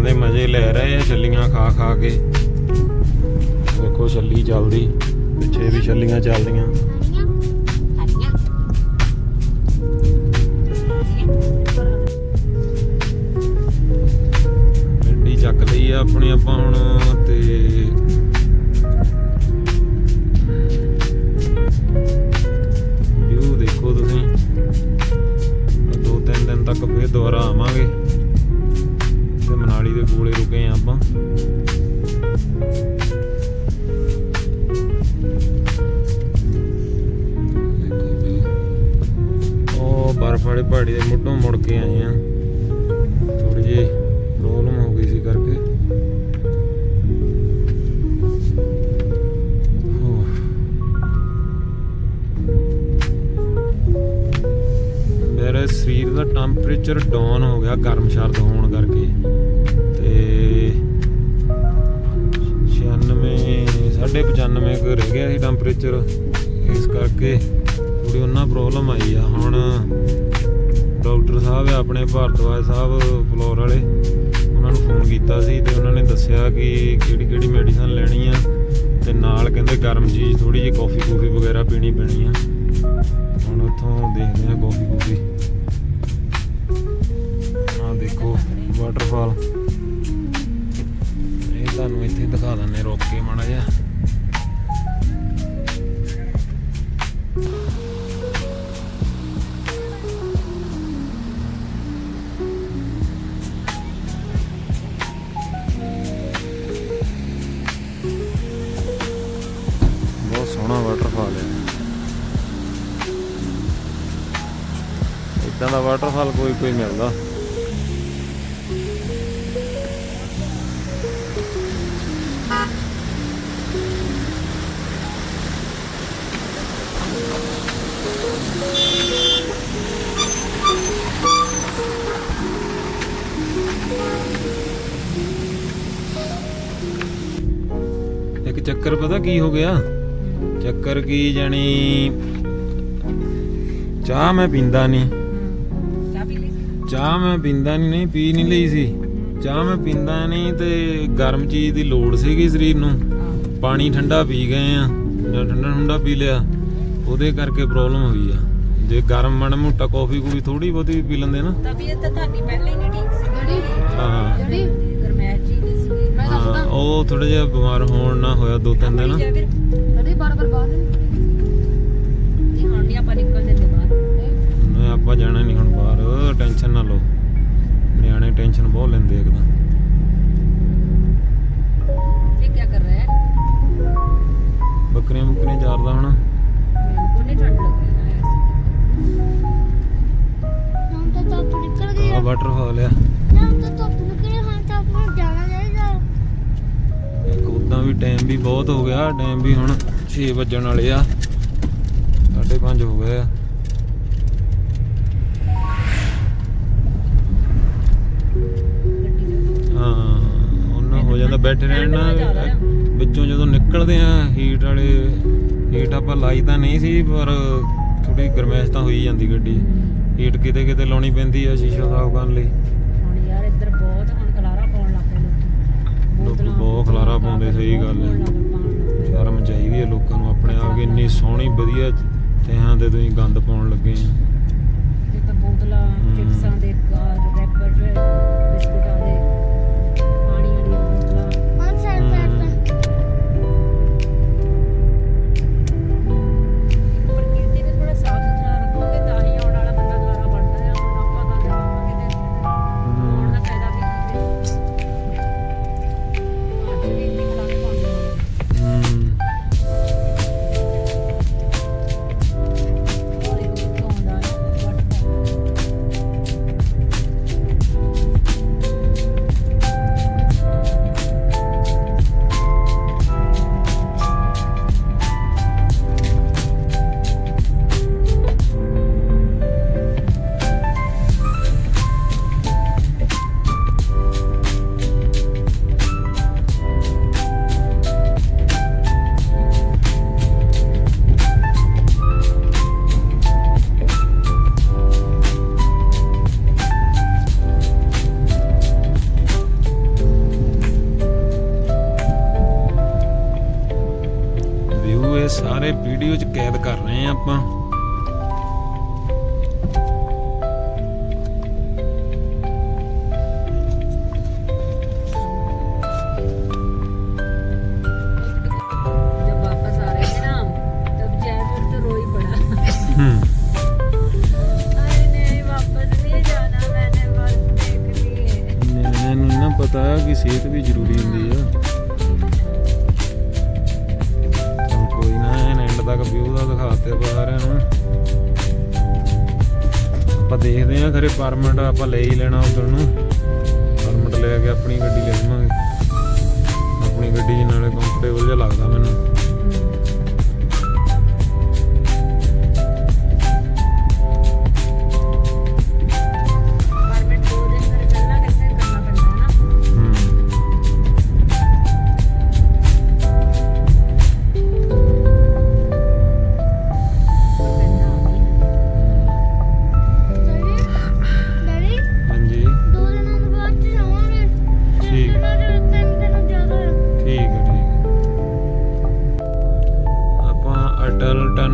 ਪਹਾੜਾਂ ਦੇ ਮਜ਼ੇ ਲੈ ਰਹੇ ਆ, ਛੱਲੀਆਂ ਖਾ ਖਾ ਕੇ। ਦੇਖੋ ਛੱਲੀ ਚੱਲਦੀ, ਪਿੱਛੇ ਵੀ ਛੱਲੀਆਂ ਚੱਲਦੀਆਂ। ਗੱਡੀ ਚੱਕ ਲਈ ਆ ਆਪਣੀ ਆਪਾਂ ਹੁਣ, ਤੇ ਵਿਊ ਦੇਖੋ ਤੁਸੀਂ। ਦੋ ਤਿੰਨ ਦਿਨ ਤੱਕ ਫੇਰ ਦੁਬਾਰਾ ਆਵਾਂਗੇ। ਤੇ ਦੇ ਕੋਲੇ ਰੁਕੇ ਆ ਆਪਾਂ। ਉਹ ਬਰਫ ਵਾਲੀ ਪਹਾੜੀ ਦੇ ਮੁੱਢੋਂ ਮੁੜ ਕੇ ਆਏ ਆ। ਥੋੜੀ ਜਿਹੀ ਪ੍ਰੋਬਲਮ ਹੋ ਗਈ ਸੀ ਕਰਕੇ। ਮੇਰੇ ਸਰੀਰ ਦਾ ਟੈਂਪਰੇਚਰ ਡਾਊਨ ਹੋ ਗਿਆ ਗਰਮ ਸ਼ਰਦ ਹੋਣ ਕਰਕੇ। 95 ਕੁ ਰਹਿ ਗਿਆ ਸੀ ਟੈਂਪਰੇਚਰ ਇਸ ਕਰਕੇ ਥੋੜੀ ਉਹਨਾਂ ਪ੍ਰੋਬਲਮ ਆਈ ਆ। ਹੁਣ ਡਾਕਟਰ ਸਾਹਿਬ ਆ, ਆਪਣੇ ਭਾਰਤਵਾਜ ਸਾਹਿਬ, ਫਲੋਰ ਵਾਲੇ, ਉਹਨਾਂ ਨੂੰ ਫੋਨ ਕੀਤਾ ਸੀ ਤੇ ਉਹਨਾਂ ਨੇ ਦੱਸਿਆ ਕਿ ਕਿਹੜੀ ਕਿਹੜੀ ਮੈਡੀਸਨ ਲੈਣੀ ਆ ਤੇ ਨਾਲ ਕਹਿੰਦੇ ਗਰਮ ਚੀਜ਼ ਥੋੜੀ ਜਿਹੀ ਕਾਫੀ ਕੂਫੀ ਵਗੈਰਾ ਪੀਣੀ ਪੈਣੀ ਆ। ਹੁਣ ਉੱਥੋਂ ਦੇਖਦੇ ਆ ਕਾਫੀ ਕੂਫੀ। ਆ ਦੇਖੋ ਵਾਟਰਫਾਲ ਇਹ ਤੁਹਾਨੂੰ ਇੱਥੇ ਦਿਖਾ ਦਿੰਨੇ ਰੋਕ ਕੇ ਮਾੜਾ ਜਿਹਾ। ਕੋਈ ਮਿਲਦਾ ਇੱਕ ਚੱਕਰ ਪਤਾ ਕੀ ਹੋ ਗਿਆ? ਚੱਕਰ ਕੀ ਜਾਣੀ? ਚਾਹ ਮੈਂ ਪੀਂਦਾ ਨਹੀਂ ਚਾਹ ਮੈਂ ਪੀਂਦਾ ਨਹੀਂ ਨਹੀਂ ਪੀ ਨਹੀਂ ਲਈ ਸੀ। ਚਾਹ ਮੈਂ ਪੀਂਦਾ ਨਹੀਂ ਤੇ ਗਰਮ ਚੀਜ਼ ਦੀ ਲੋੜ ਸੀਗੀ ਸਰੀਰ ਨੂੰ। ਪਾਣੀ ਠੰਡਾ ਪੀ ਗਏ ਆ। ਜਾਂ ਠੰਡਾ ਠੰਡਾ ਪੀ ਲਿਆ। ਉਹਦੇ ਕਰਕੇ ਪ੍ਰੋਬਲਮ ਹੋਈ ਆ। ਜੇ ਗਰਮ ਮਣ ਮੋਟਾ ਕਾਫੀ ਕੂਫੀ ਥੋੜੀ ਬਹੁਤੀ ਪੀ ਲੈਂਦੇ ਨਾ। ਤਬੀਅਤ ਤਾਂ ਤੁਹਾਡੀ ਪਹਿਲਾਂ ਹੀ ਨਹੀਂ ਠੀਕ ਸੀ। ਜਿਹੜੀ ਹਾਂ। ਜਿਹੜੀ ਗਰਮੈਸ਼ ਜੀ ਨਹੀਂ ਸੀ। ਮੈਂ ਹਾਂ, ਦੱਸਦਾ ਉਹ ਥੋੜਾ ਜਿਹਾ ਬਿਮਾਰ ਹੋਣ ਨਾ ਹੋਇਆ ਦੋ ਤਿੰਨ ਦਿਨ। ਜਿਹੜੀ ਬਾਰ ਬਾਰ ਬਾਹਰ। ਨਹੀਂ ਹੁਣ ਨਹੀਂ ਆਪਾਂ ਨਿਕਲਦੇ ਨੇ ਬਾਹਰ ਨਹੀਂ ਆਪਾਂ ਜਾਣਾ ਨਹੀਂ ਹੁਣ ਬਾਹਰ ਟੈਨਸ਼ਨ ਨਾ ਲਓ। ਨਿਆਣੇ ਟੈਨਸ਼ਨ ਬਹੁਤ ਲੈਂਦੇ ਇੱਕਦਮ। ਇਹ ਕੀ ਕਰ ਰਿਹਾ? ਹੈ ਬੱਕਰੀਆਂ ਬੁੱਕਰੀਆਂ ਚਾਰਦਾ ਹੁਣ। ਨਹੀਂ ਠੰਡ ਲੱਗ ਰਹੀ ਹੈ। ਹੁਣ ਤਾਂ ਧੁੱਪ ਨਿਕਲ ਗਈ ਆ। ਆ ਵਾਟਰਫਾਲ ਆ। ਹੁਣ ਤਾਂ ਧੁੱਪ ਨਿਕਲ ਗਈ ਹੁਣ ਤਾਂ ਆਪਾਂ ਨੂੰ ਜਾਣਾ ਚਾਹੀਦਾ। ਇੱਕ ਉਦਾਂ ਵੀ ਟਾਈਮ ਵੀ ਬਹੁਤ ਹੋ ਗਿਆ ਟਾਈਮ ਵੀ ਹੁਣ 6 ਵੱਜਣ ਵਾਲੇ ਆ। 5:30 ਹੋ ਗਏ ਆ। ਜਾਂਦਾ ਬੈਠੇ ਰਹਿਣ ਨਾਲ ਵਿੱਚੋਂ ਜਦੋਂ ਨਿਕਲਦੇ ਆ ਹੀਟ ਵਾਲੇ ਹੀਟ ਆਪਾਂ ਲਾਈ ਤਾਂ ਨਹੀਂ ਸੀ ਪਰ ਥੋੜੀ ਗਰਮੈਸ਼ ਤਾਂ ਹੋਈ ਜਾਂਦੀ ਗੱਡੀ। ਹੀਟ ਕਿਤੇ ਕਿਤੇ ਲਾਉਣੀ ਪੈਂਦੀ ਆ ਸ਼ੀਸ਼ਾ ਸਾਫ਼ ਕਰਨ ਲਈ। ਹੁਣ ਯਾਰ ਇੱਧਰ ਬਹੁਤ ਹੁਣ ਖਲਾਰਾ ਪਾਉਣ ਲੱਗ ਪਏ ਲੋਕੀ। ਲੋਕੀ ਬੋਤਲਾਂ, ਬਹੁਤ ਖਲਾਰਾ ਪਾਉਂਦੇ, ਸਹੀ ਗੱਲ ਹੈ। ਸ਼ਰਮ ਚਾਹੀਦੀ ਹੈ ਲੋਕਾਂ ਨੂੰ ਆਪਣੇ ਆਪ ਕਿ ਇੰਨੀ ਸੋਹਣੀ ਵਧੀਆ ਤਹਾਂ ਤੇ ਤੁਸੀਂ ਗੰਦ ਪਾਉਣ ਲੱਗੇ ਆ। ਇਹ ਤਾਂ ਬੋਤਲਾਂ ਹਮ। ਚਿਪਸਾਂ ਦੇ ਰੈਪਰ ਪਰਮਿਟ ਆਪਾਂ ਲੈ ਹੀ ਲੈਣਾ ਉਧਰ ਨੂੰ। ਪਰਮਿਟ ਲੈ ਕੇ ਆਪਣੀ ਗੱਡੀ ਲੈ ਲਵਾਂਗੇ ਆਪਣੀ ਗੱਡੀ 'ਚ ਨਾਲੇ ਕੰਫਰਟੇਬਲ ਜਿਹਾ ਲੱਗਦਾ ਮੈਨੂੰ।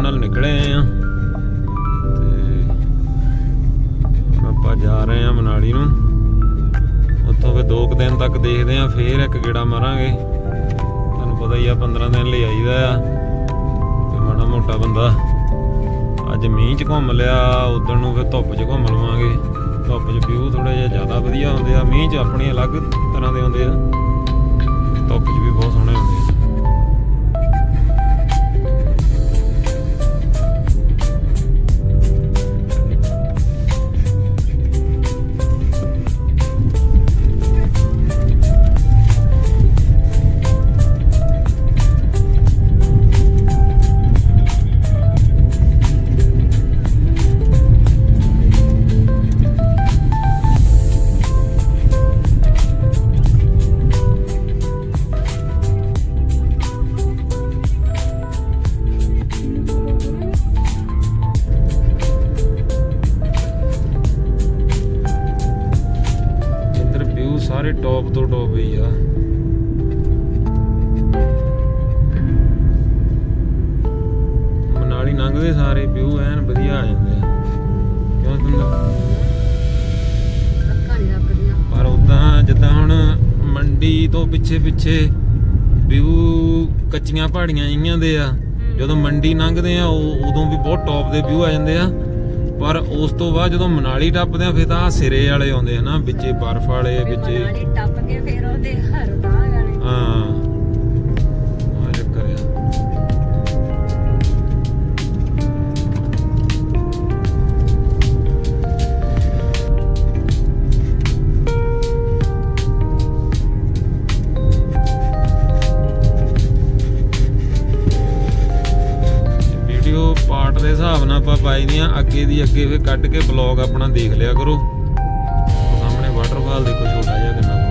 ਨਾਲ ਟਨਲ ਨਿਕਲੇ ਆ ਤੇ ਆਪਾਂ ਜਾ ਰਹੇ ਆ ਮਨਾਲੀ ਨੂੰ। ਉੱਥੋਂ ਫਿਰ ਦੋ ਕੁ ਦਿਨ ਤੱਕ ਦੇਖਦੇ ਆ, ਫੇਰ ਇੱਕ ਗੇੜਾ ਮਾਰਾਂਗੇ। ਤੁਹਾਨੂੰ ਪਤਾ ਹੀ ਆ 15 ਦਿਨ ਲਈ ਆਈਦਾ ਆ। ਤੇ ਮਾੜਾ ਮੋਟਾ ਬੰਦਾ ਅੱਜ ਮੀਂਹ 'ਚ ਘੁੰਮ ਲਿਆ ਉਦੋਂ ਨੂੰ ਫਿਰ ਧੁੱਪ 'ਚ ਘੁੰਮ ਲਵਾਂਗੇ। ਧੁੱਪ 'ਚ ਵਿਊ ਥੋੜਾ ਜਿਹਾ ਜ਼ਿਆਦਾ ਵਧੀਆ ਹੁੰਦੇ ਆ। ਮੀਂਹ 'ਚ ਆਪਣੇ ਅਲੱਗ ਤਰ੍ਹਾਂ ਦੇ ਹੁੰਦੇ ਆ। ਧੁੱਪ 'ਚ ਵੀ ਬਹੁਤ ਸੋਹਣੇ ਹੁੰਦੇ ਸਾਰੇ ਟੌਪ ਤੋਂ ਟੌਪ ਹੀ ਆ। ਮਨਾਲੀ ਲੰਘਦੇ ਸਾਰੇ ਵਿਊ ਐਨ ਵਧੀਆ ਆ ਜਾਂਦੇ ਆ। ਕਿਉਂ ਤੁਹਾਨੂੰ ਪਰ ਉਦਾਂ ਜਿੱਦਾਂ ਹੁਣ ਮੰਡੀ ਤੋਂ ਪਿੱਛੇ ਪਿੱਛੇ ਵਿਊ ਕੱਚੀਆਂ ਪਹਾੜੀਆਂ ਜਿਹੀਆਂ ਦੇ ਆ ਜਦੋਂ ਮੰਡੀ ਲੰਘਦੇ ਆ ਉਹ ਉਦੋਂ ਵੀ ਬਹੁਤ ਟੌਪ ਦੇ ਵਿਊ ਆ ਜਾਂਦੇ ਆ। ਪਰ ਉਸ ਤੋਂ ਬਾਅਦ ਜਦੋਂ ਮਨਾਲੀ ਟੱਪਦੇ ਆ ਫਿਰ ਤਾਂ ਸਿਰੇ ਵਾਲੇ ਆਉਂਦੇ ਆ ਨਾ ਵਿੱਚੇ ਬਰਫ਼ ਵਾਲੇ ਵਿੱਚੇ ਮਨਾਲੀ ਟੱਪ ਕੇ ਫਿਰ ਉਹਦੇ ਬਾਹਰ ਗਾਣੇ ਹਾਂ। ਦੇ ਹਿਸਾਬ ਨਾਲ ਆਪਾਂ ਪਾਈ ਦੀਆਂ ਅੱਗੇ ਦੀ ਅੱਗੇ ਫਿਰ ਕੱਢ ਕੇ ਬਲੌਗ ਆਪਣਾ ਦੇਖ ਲਿਆ ਕਰੋ। ਸਾਹਮਣੇ ਵਾਟਰਫਾਲ ਦੇਖੋ, ਛੋਟਾ ਜਿਹਾ ਕਿੰਨਾ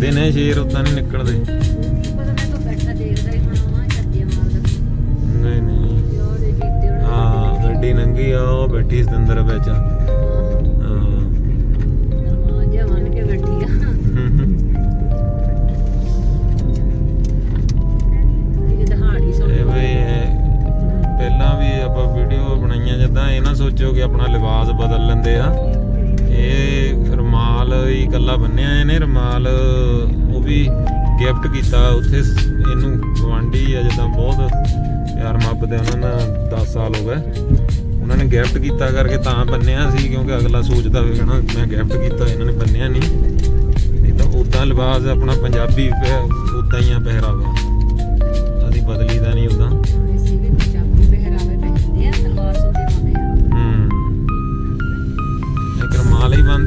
ਦਿਨੇ ਸ਼ੇਰ ਉਦਾਂ ਨਹੀਂ ਨਿਕਲਦੇ। ਨਹੀਂ ਨਹੀਂ। ਹਾਂ, ਗੱਡੀ ਨੰਗੀ ਆ, ਉਹ ਬੈਠੀ ਸੀ ਵਿੱਚ। ਪਹਿਲਾਂ ਵੀ ਆਪਾਂ ਵੀਡੀਓ ਬਣਾਈਆਂ, ਜਿੱਦਾਂ ਇਹ ਨਾ ਸੋਚੋ ਕਿ ਆਪਣਾ ਲਿਬਾਸ ਬਦਲ ਲੈਂਦੇ ਆ। ਰਮਾਲ ਬੰਨਿਆ ਇਹਨੇ, ਰਮਾਲ ਉਹ ਵੀ ਗਿਫਟ ਕੀਤਾ ਉੱਥੇ ਇਹਨੂੰ ਗਵਾਂਢੀ ਆ ਜਿੱਦਾਂ ਬਹੁਤ ਪਿਆਰ ਮੁਹੱਬਤ ਹੈ ਉਹਨਾਂ ਨਾਲ 10 ਸਾਲ ਹੋ ਗਏ। ਉਹਨਾਂ ਨੇ ਗਿਫਟ ਕੀਤਾ ਕਰਕੇ ਤਾਂ ਬੰਨਿਆ ਸੀ ਕਿਉਂਕਿ ਅਗਲਾ ਸੋਚਦਾ ਹੋਵੇ ਨਾ ਮੈਂ ਗਿਫਟ ਕੀਤਾ, ਇਹਨਾਂ ਨੇ ਬੰਨਿਆ ਨਹੀਂ। ਨਹੀਂ ਤਾਂ ਉਦਾਂ ਲਿਬਾਸ ਆਪਣਾ ਪੰਜਾਬੀ ਉਦਾਂ ਹੀ ਆ ਪਹਿਰਾਵਾ। ਅਸੀਂ ਬਦਲੀ ਦਾ ਨਹੀਂ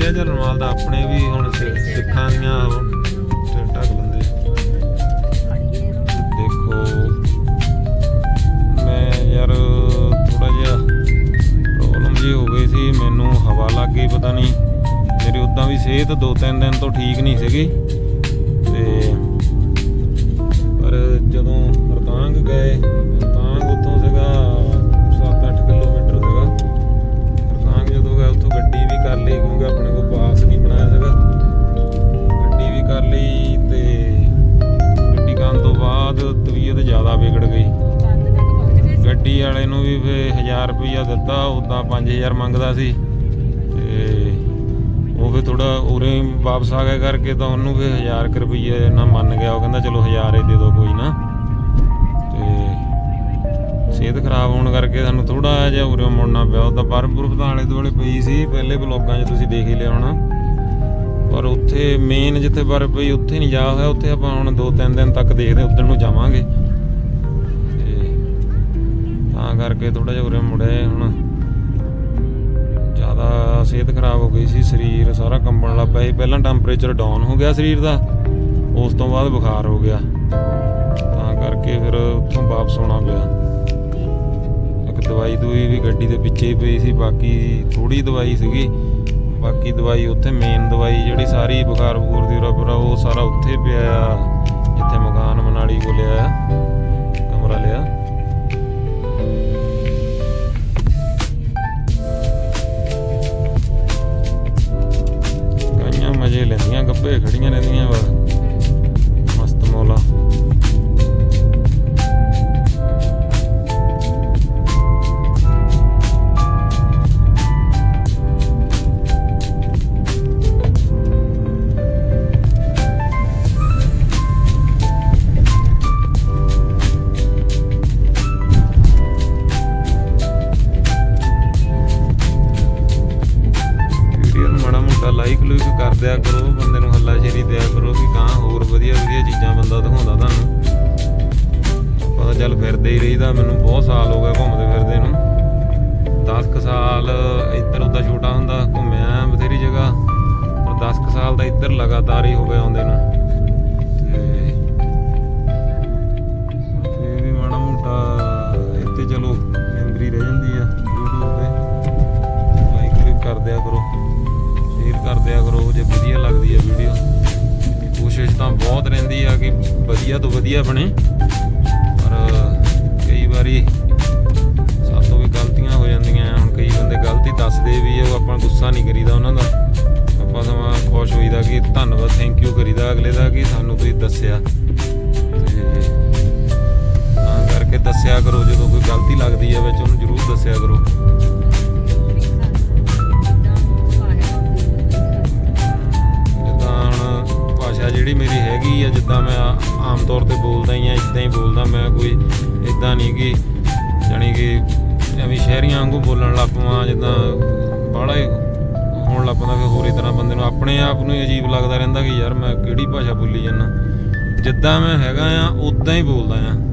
ਰਮਾਲ ਹੀ ਰਮਾਲ ਦਾ ਆਪਣੇ ਵੀ ਹੁਣ ਸਿੱਖਾਂ ਦੀਆਂ ਉਹ ਢੱਕ ਲੈਂਦੇ। ਦੇਖੋ। ਮੈਂ ਯਾਰ ਥੋੜਾ ਜਿਹਾ ਪ੍ਰੋਬਲਮ ਜੀ ਹੋ ਗਈ ਸੀ, ਮੈਨੂੰ ਹਵਾ ਲੱਗ ਗਈ ਪਤਾ ਨਹੀਂ। ਮੇਰੀ ਉਦਾਂ ਵੀ ਸਿਹਤ ਦੋ ਤਿੰਨ ਦਿਨ ਤੋਂ ਠੀਕ ਨਹੀਂ ਸੀਗੀ। ਤੇ ਪਰ ਜਦੋਂ ਰਤਾਂਗ ਗਏ, ਰਤਾਂਗ ਉੱਥੋਂ ਸੀਗਾ 7-8 ਕਿਲੋਮੀਟਰ ਸੀਗਾ। ਰਤਾਂਗ ਜਦੋਂ ਗਏ, ਉੱਥੋਂ ਗੱਡੀ ਵੀ ਕਰ ਲਈ, ਕਿਉਂਕਿ ਆਪਣੇ ਦਿੱਤਾ ਉਦਾਂ 5000 ਮੰਗਦਾ ਸੀ ਤੇ ਉਹ ਫੇ ਥੋੜਾ ਉਰੇ ਵਾਪਸ ਆ ਗਿਆ ਕਰਕੇ ਤਾਂ ਉਹਨੂੰ ਫੇ 1000 ਕੁ ਰੁਪਈਏ ਨਾ ਮੰਨ ਗਿਆ। ਉਹ ਕਹਿੰਦਾ, ਚਲੋ 1000 ਹੀ ਦੇ ਦਿਓ ਕੋਈ ਨਾ। ਤੇ ਸਿਹਤ ਖਰਾਬ ਹੋਣ ਕਰਕੇ ਸਾਨੂੰ ਥੋੜਾ ਜਿਹਾ ਉਰੇ ਮੁੜਨਾ ਪਿਆ। ਉਹ ਤਾਂ ਬਰਫ਼ ਬਰਫ਼ ਤਾਂ ਆਲੇ ਦੁਆਲੇ ਪਈ ਸੀ, ਪਹਿਲੇ ਵਲੋਗਾਂ 'ਚ ਤੁਸੀਂ ਦੇਖ ਹੀ ਲਿਆ ਹੋਣਾ। ਪਰ ਉੱਥੇ ਮੇਨ ਜਿੱਥੇ ਬਰਫ਼ ਪਈ ਉੱਥੇ ਨਹੀਂ ਜਾ ਹੋਇਆ, ਉੱਥੇ ਆਪਾਂ ਹੁਣ 2-3 ਦਿਨ ਤੱਕ ਦੇਖਦੇ ਉਧਰ ਨੂੰ ਜਾਵਾਂਗੇ। ਤਾਂ ਕਰਕੇ ਥੋੜਾ ਜਿਹਾ ਉਰੇ ਮੁੜੇ ਹੁਣ। ਜ਼ਿਆਦਾ ਸਿਹਤ ਖਰਾਬ ਹੋ ਗਈ ਸੀ, ਸਰੀਰ ਸਾਰਾ ਕੰਬਣ ਲੱਗ ਪਿਆ ਸੀ। ਪਹਿਲਾਂ ਟੈਂਪਰੇਚਰ ਡਾਊਨ ਹੋ ਗਿਆ ਸਰੀਰ ਦਾ, ਉਸ ਤੋਂ ਬਾਅਦ ਬੁਖਾਰ ਹੋ ਗਿਆ। ਤਾਂ ਕਰਕੇ ਫਿਰ ਉੱਥੋਂ ਵਾਪਸ ਆਉਣਾ ਪਿਆ। ਇੱਕ ਦਵਾਈ ਦੂਈ ਵੀ ਗੱਡੀ ਦੇ ਪਿੱਛੇ ਹੀ ਪਈ ਸੀ, ਬਾਕੀ ਥੋੜੀ ਦਵਾਈ ਸੀਗੀ। ਬਾਕੀ ਦਵਾਈ ਉੱਥੇ ਮੇਨ ਦਵਾਈ ਜਿਹੜੀ ਸਾਰੀ ਬੁਖਾਰ ਬਖੂਰ ਦੀ ਉਰਾ ਉਹ ਸਾਰਾ ਉੱਥੇ ਪਿਆ ਜਿੱਥੇ ਦਿਆ ਕਰੋ, ਬੰਦੇ ਨੂੰ ਹੱਲਾ ਦਿਆ ਕਰੋ ਕਿ ਕਾਂ ਹੋਰ ਵਧੀਆ ਵਧੀਆ ਚੀਜ਼ਾਂ ਬੰਦਾ ਦਿਖਾਉਂਦਾ ਤੁਹਾਨੂੰ। ਆਪਾਂ ਚੱਲ ਫਿਰਦੇ ਹੀ ਰਹੀਦਾ, ਮੈਨੂੰ ਬਹੁਤ ਸਾਲ ਹੋ ਗਏ ਘੁੰਮਦੇ ਫਿਰਦੇ ਨੂੰ। 10 ਕੁ ਸਾਲ ਇੱਧਰ ਉੱਧਰ ਛੋਟਾ ਹੁੰਦਾ, ਘੁੰਮਿਆ ਬਥੇਰੀ ਜਗ੍ਹਾ, ਪਰ 10 ਕੁ ਸਾਲ ਦਾ ਇੱਧਰ ਲਗਾਤਾਰ ਹੀ ਹੋ ਗਿਆ ਆਉਂਦੇ ਨੂੰ। ਤੇ ਵੀ ਮਾੜਾ ਮੋਟਾ ਇੱਥੇ ਚਲੋ ਮੈਮਰੀ ਰਹਿ ਜਾਂਦੀ ਆ YouTube ਤੇ। ਲਾਈਕ ਵੀ ਕਰ ਦਿਆ ਕਰੋ। ਕਰ ਦਿਆ ਕਰੋ ਜੇ ਵਧੀਆ ਲੱਗਦੀ ਹੈ ਵੀਡੀਓ ਕੋਸ਼ਿਸ਼ ਤਾਂ ਬਹੁਤ ਰਹਿੰਦੀ ਆ ਕਿ ਵਧੀਆ ਤੋਂ ਵਧੀਆ ਬਣੇ। ਪਰ ਕਈ ਵਾਰੀ ਸਾਤੋਂ ਵੀ ਗਲਤੀਆਂ ਹੋ ਜਾਂਦੀਆਂ ਹੁਣ ਕਈ ਬੰਦੇ ਗਲਤੀ ਦੱਸਦੇ ਵੀ ਆ, ਉਹ ਆਪਾਂ ਗੁੱਸਾ ਨਹੀਂ ਕਰੀਦਾ ਉਹਨਾਂ ਦਾ। ਆਪਾਂ ਸਮਾਂ ਖੁਸ਼ ਹੋਈਦਾ ਕਿ ਧੰਨਵਾਦ ਥੈਂਕ ਯੂ ਕਰੀਦਾ ਅਗਲੇ ਦਾ ਕਿ ਸਾਨੂੰ ਤੁਸੀਂ ਦੱਸਿਆ। ਤੇ ਤਾਂ ਕਰਕੇ ਦੱਸਿਆ ਕਰੋ, ਜਦੋਂ ਕੋਈ ਗਲਤੀ ਲੱਗਦੀ ਹੈ ਵਿੱਚ ਉਹਨੂੰ ਜ਼ਰੂਰ ਦੱਸਿਆ ਕਰੋ। ਆ, ਜਿੱਦਾਂ ਮੈਂ ਆਮ ਤੌਰ ਤੇ ਬੋਲਦਾ ਹੀ ਆ, ਇਦਾਂ ਹੀ ਬੋਲਦਾ ਮੈਂ, ਕੋਈ ਇਦਾਂ ਨਹੀਂ ਕਿ ਜਾਣੀ ਕਿ ਐਵੇਂ ਸ਼ਹਿਰੀਆਂ ਵਾਂਗੂ ਬੋਲਣ ਲੱਗ ਪਵਾਂ, ਜਿੱਦਾਂ ਬਾਹਲਾ ਹੀ ਹੋਣ ਲੱਗ ਪੈਂਦਾ ਫਿਰ ਹੋਰ ਹੀ ਤਰ੍ਹਾਂ ਬੰਦੇ ਨੂੰ ਆਪਣੇ ਆਪ ਨੂੰ ਹੀ ਅਜੀਬ ਲੱਗਦਾ ਰਹਿੰਦਾ ਕਿ ਯਾਰ ਮੈਂ ਕਿਹੜੀ ਭਾਸ਼ਾ ਬੋਲੀ ਜਾਂਦਾ। ਜਿੱਦਾਂ ਮੈਂ ਹੈਗਾ ਆ ਉਦਾਂ ਹੀ ਬੋਲਦਾ ਆ।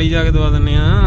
ਮਨਾਲੀ ਜਾ ਕੇ ਦਵਾ ਦਿੰਨੇ ਆ